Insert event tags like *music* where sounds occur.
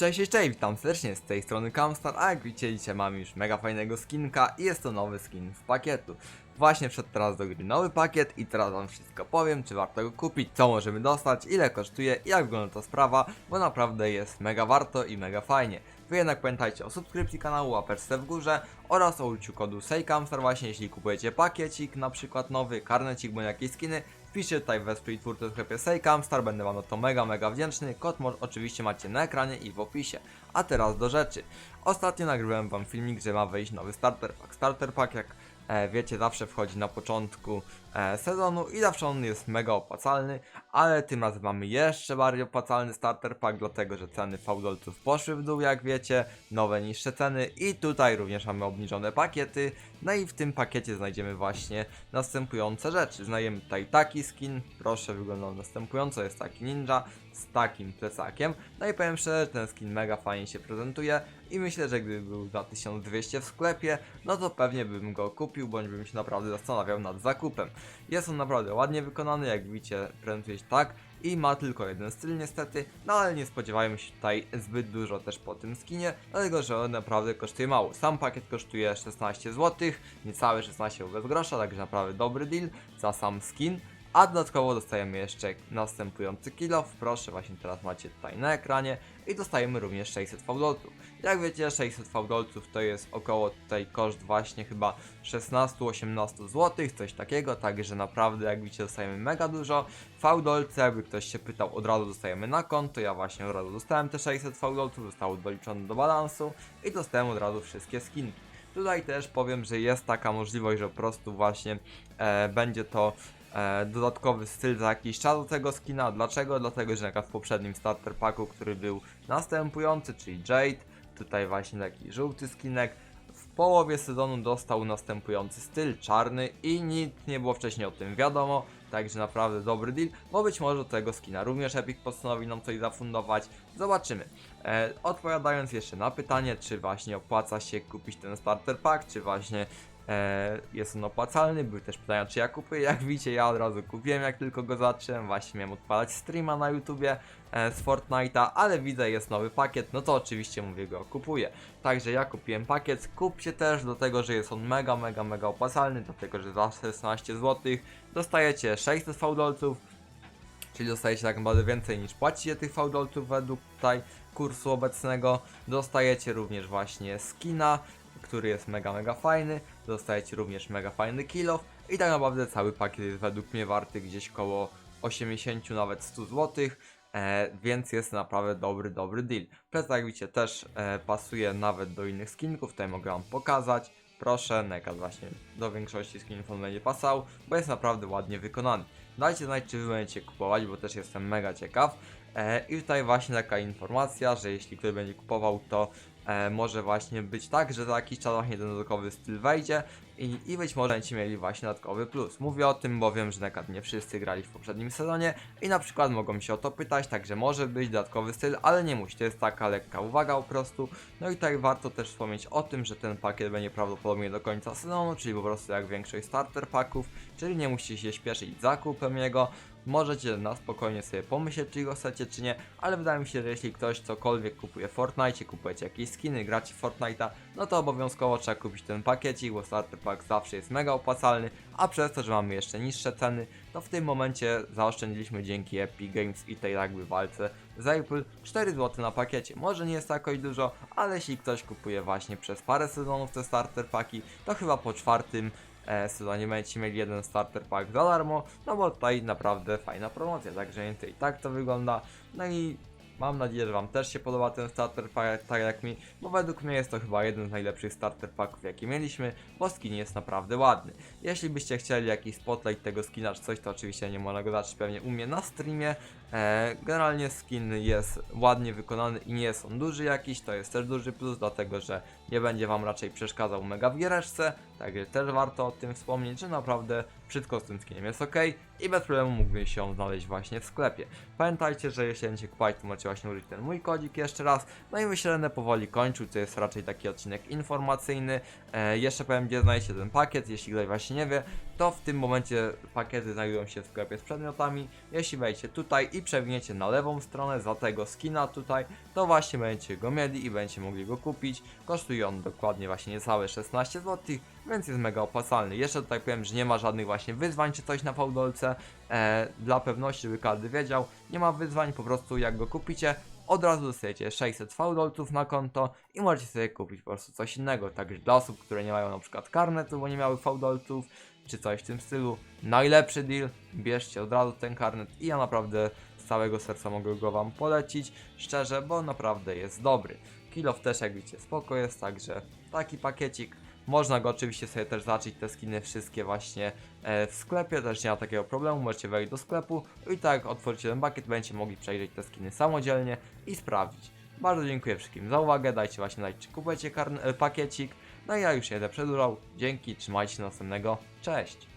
Cześć, cześć, cześć, witam serdecznie z tej strony Camstar, a jak widzicie dzisiaj mamy już mega fajnego skinka i jest to nowy skin z pakietu. Właśnie wszedł teraz do gry nowy pakiet i teraz wam wszystko powiem, czy warto go kupić, co możemy dostać, ile kosztuje i jak wygląda ta sprawa, bo naprawdę jest mega warto i mega fajnie. Wy jednak pamiętajcie o subskrypcji kanału, łapeczce w górze oraz o użyciu kodu SEJCAMSTAR właśnie jeśli kupujecie pakiecik, na przykład nowy, karnecik bądź jakieś skiny, Wpiszcie tutaj wesprzyj twórcę w sklepie Sejkamstar, będę wam za to mega, mega wdzięczny. Kod mo- oczywiście macie na ekranie i w opisie. A teraz do rzeczy. Ostatnio nagrywałem wam filmik, że ma wejść nowy starter pack. Starter pack, jak wiecie, zawsze wchodzi na początku e, sezonu i zawsze on jest mega opłacalny, ale tym razem mamy jeszcze bardziej opłacalny starter pack, dlatego że ceny fałdolców poszły w dół, jak wiecie, nowe niższe ceny i tutaj również mamy obniżone pakiety. No i w tym pakiecie znajdziemy właśnie następujące rzeczy. Znajdziemy tutaj taki skin, proszę, wygląda on następująco, jest taki ninja z takim plecakiem. No i powiem szczerze, ten skin mega fajnie się prezentuje i myślę, że gdyby był za 1200 w sklepie, no to pewnie bym go kupił, bądź bym się naprawdę zastanawiał nad zakupem. Jest on naprawdę ładnie wykonany, jak widzicie, prezentuje się tak i ma tylko jeden styl niestety, no ale nie spodziewajmy się tutaj zbyt dużo też po tym skinie, dlatego że on naprawdę kosztuje mało. Sam pakiet kosztuje 16 zł, niecałe 16 bez grosza, także naprawdę dobry deal za sam skin. A dodatkowo dostajemy jeszcze następujący kill off, proszę właśnie teraz macie tutaj na ekranie i dostajemy również 600 fałdolców. Jak wiecie 600 fałdolców to jest około tutaj koszt właśnie chyba 16-18 zł, coś takiego, także naprawdę jak widzicie dostajemy mega dużo. Fałdolce, jakby ktoś się pytał, od razu dostajemy na konto, ja właśnie od razu dostałem te 600 fałdolców, zostało doliczone do balansu i dostałem od razu wszystkie skinki. Tutaj też powiem, że jest taka możliwość, że po prostu właśnie e, będzie to e, dodatkowy styl za jakiś czas do tego skina. Dlaczego? Dlatego, że przykład w poprzednim starter packu, który był następujący, czyli Jade, tutaj właśnie taki żółty skinek, w połowie sezonu dostał następujący styl czarny i nic nie było wcześniej o tym wiadomo, także naprawdę dobry deal, bo być może tego skina również Epic postanowi nam coś zafundować, zobaczymy. E, odpowiadając jeszcze na pytanie, czy właśnie opłaca się kupić ten starter pack, czy właśnie jest on opłacalny, były też pytania, czy ja kupuję, *laughs* jak widzicie, ja od razu kupiłem, jak tylko go zacząłem, właśnie miałem odpalać streama na YouTubie e, z Fortnite'a, ale widzę, jest nowy pakiet, no to oczywiście mówię go kupuję. Także ja kupiłem pakiet, kupcie też, do tego, że jest on mega, mega, mega opłacalny, dlatego, że za 16 zł dostajecie 600 fałdolców, czyli dostajecie tak naprawdę więcej niż płacicie tych fałdolców według tutaj kursu obecnego. Dostajecie również właśnie skina, który jest mega, mega fajny. Dostajecie również mega fajny kill off i tak naprawdę cały pakiet jest według mnie warty gdzieś koło 80 nawet 100 zł. E, więc jest naprawdę dobry, dobry deal. Plecak jak widzicie też e, pasuje nawet do innych skinków, tutaj mogę wam pokazać. Proszę, Nekat właśnie do większości skinów on będzie pasał, bo jest naprawdę ładnie wykonany. Dajcie znać, czy wy będziecie kupować, bo też jestem mega ciekaw. E, I tutaj właśnie taka informacja, że jeśli ktoś będzie kupował, to e, może właśnie być tak, że za jakiś czas właśnie ten dodatkowy styl wejdzie i, i być może będziecie mieli właśnie dodatkowy plus. Mówię o tym, bo wiem, że nakad nie wszyscy grali w poprzednim sezonie i na przykład mogą się o to pytać, także może być dodatkowy styl, ale nie musi, to jest taka lekka uwaga po prostu. No i tutaj warto też wspomnieć o tym, że ten pakiet będzie prawdopodobnie do końca sezonu, czyli po prostu jak większość starter packów, czyli nie musicie się śpieszyć zakupem jego. Możecie na spokojnie sobie pomyśleć, czy go chcecie, czy nie, ale wydaje mi się, że jeśli ktoś cokolwiek kupuje w Fortnite, kupujecie jakieś skiny, gracie w Fortnite'a, no to obowiązkowo trzeba kupić ten pakiecik, bo starter pack zawsze jest mega opłacalny, a przez to, że mamy jeszcze niższe ceny, to w tym momencie zaoszczędziliśmy dzięki Epic Games i tej jakby walce z Apple 4 zł na pakiecie. Może nie jest to jakoś dużo, ale jeśli ktoś kupuje właśnie przez parę sezonów te starter paki, to chyba po czwartym sezonie będziecie mieli jeden starter pack za darmo, no bo tutaj naprawdę fajna promocja, także nie i tak to wygląda. No i mam nadzieję, że Wam też się podoba ten starter pack, tak jak mi, bo według mnie jest to chyba jeden z najlepszych starter packów jaki mieliśmy, bo skin jest naprawdę ładny. Jeśli byście chcieli jakiś spotlight tego skina czy coś, to oczywiście nie można go dać pewnie u mnie na streamie. E, generalnie skin jest ładnie wykonany i nie jest on duży jakiś, to jest też duży plus, dlatego że nie będzie Wam raczej przeszkadzał mega w giereczce, także też warto o tym wspomnieć, że naprawdę wszystko z tym skinem jest ok i bez problemu mógłby się znaleźć właśnie w sklepie. Pamiętajcie, że jeśli będziecie kupować, to możecie właśnie użyć ten mój kodzik jeszcze raz. No i myślę, że powoli kończył, to jest raczej taki odcinek informacyjny. E, jeszcze powiem, gdzie znajdziecie ten pakiet, jeśli ktoś właśnie nie wie, to w tym momencie pakiety znajdują się w sklepie z przedmiotami. Jeśli wejdziecie tutaj i przewiniecie na lewą stronę za tego skina tutaj, to właśnie będziecie go mieli i będziecie mogli go kupić. Kosztuje on dokładnie właśnie niecałe 16 zł, więc jest mega opłacalny. Jeszcze tutaj powiem, że nie ma żadnych właśnie wyzwań czy coś na fałdolce. E, dla pewności, żeby każdy wiedział, nie ma wyzwań, po prostu jak go kupicie, od razu dostajecie 600 fałdolców na konto i możecie sobie kupić po prostu coś innego. Także dla osób, które nie mają na przykład karnetu, bo nie miały fałdolców, czy coś w tym stylu, najlepszy deal, bierzcie od razu ten karnet i ja naprawdę z całego serca mogę go wam polecić, szczerze, bo naprawdę jest dobry. Kilof też jak widzicie spoko jest, także taki pakiecik. Można go oczywiście sobie też zacząć te skiny wszystkie właśnie e, w sklepie, też nie ma takiego problemu, możecie wejść do sklepu i tak otworzycie ten pakiet będziecie mogli przejrzeć te skiny samodzielnie i sprawdzić. Bardzo dziękuję wszystkim za uwagę, dajcie właśnie znać czy kupujecie e, pakiecik, no i ja już jedę przedłużał, dzięki, trzymajcie się następnego, cześć!